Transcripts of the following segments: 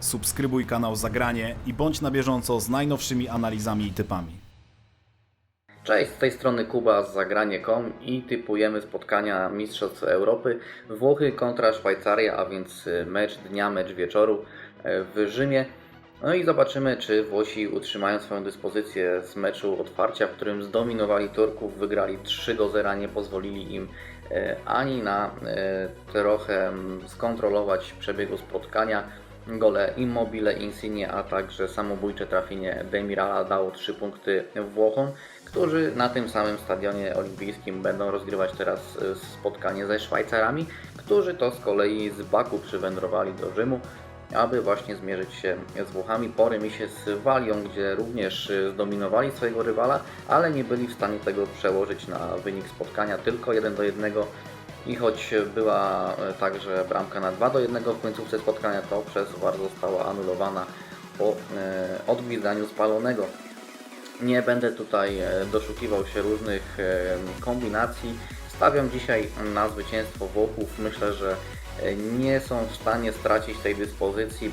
Subskrybuj kanał Zagranie i bądź na bieżąco z najnowszymi analizami i typami. Cześć, z tej strony Kuba z zagranie.com i typujemy spotkania Mistrzostw Europy Włochy kontra Szwajcaria, a więc y, mecz dnia, mecz wieczoru e, w Rzymie. No i zobaczymy, czy Włosi utrzymają swoją dyspozycję z meczu otwarcia, w którym zdominowali Turków, wygrali 3 do 0, nie pozwolili im e, ani na trochę mm, skontrolować przebiegu spotkania. Gole Immobile, Insigne, a także samobójcze trafienie Demirala dało 3 punkty Włochom, którzy na tym samym stadionie olimpijskim będą rozgrywać teraz e, spotkanie ze Szwajcarami, którzy to z kolei z Baku przywędrowali do Rzymu, aby właśnie zmierzyć się z Włochami. Po remisie z Walią, gdzie również e, zdominowali swojego rywala, ale nie byli w stanie tego przełożyć na wynik spotkania, tylko 1 do 1 i choć była e, także bramka na 2 do 1 w końcówce spotkania, to przez VAR została anulowana po e, odgwizdaniu spalonego. Nie będę tutaj e, doszukiwał się różnych kombinacji. Stawiam dzisiaj na zwycięstwo Włochów. Myślę, że nie są w stanie stracić tej dyspozycji,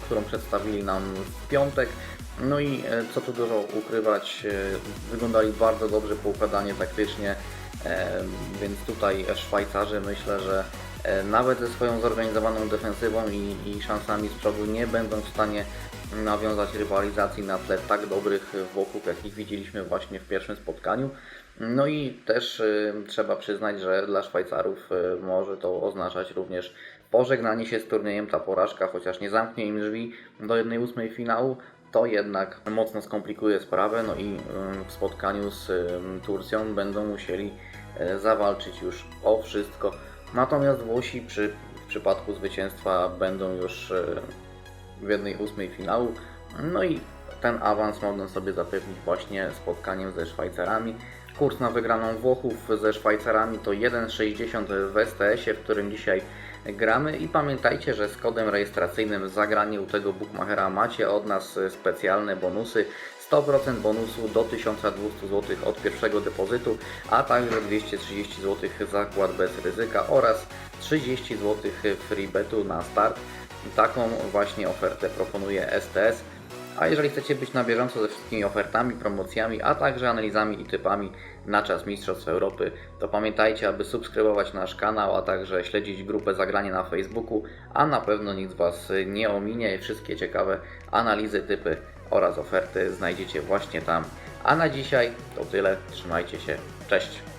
którą przedstawili nam w piątek. No i co tu dużo ukrywać, wyglądali bardzo dobrze poukładanie taktycznie, e, więc tutaj Szwajcarzy myślę, że e, nawet ze swoją zorganizowaną defensywą i, i szansami z przodu nie będą w stanie nawiązać rywalizacji na tle tak dobrych Włochów, jakich widzieliśmy właśnie w pierwszym spotkaniu. No i też y, trzeba przyznać, że dla Szwajcarów y, może to oznaczać również pożegnanie się z turniejem. Ta porażka, chociaż nie zamknie im drzwi do 1-8 finału, to jednak mocno skomplikuje sprawę. No i w spotkaniu z Turcją będą musieli y, zawalczyć już o wszystko. Natomiast Włosi przy, w przypadku zwycięstwa będą już y, w jednej ósmej finału. No i ten awans mogą sobie zapewnić właśnie spotkaniem ze Szwajcarami. Kurs na wygraną Włochów ze Szwajcarami to 1,60 w STS-ie, w którym dzisiaj gramy i pamiętajcie, że z kodem rejestracyjnym zagranie u tego bookmachera macie od nas specjalne bonusy. 100% bonusu do 1200 zł od pierwszego depozytu, a także 230 zł zakład bez ryzyka oraz 30 zł free betu na start. Taką właśnie ofertę proponuje STS. A jeżeli chcecie być na bieżąco ze wszystkimi ofertami, promocjami, a także analizami i typami na czas Mistrzostw Europy, to pamiętajcie, aby subskrybować nasz kanał, a także śledzić grupę Zagranie na Facebooku, a na pewno nic Was nie ominie. Wszystkie ciekawe analizy, typy oraz oferty znajdziecie właśnie tam. A na dzisiaj to tyle. Trzymajcie się. Cześć!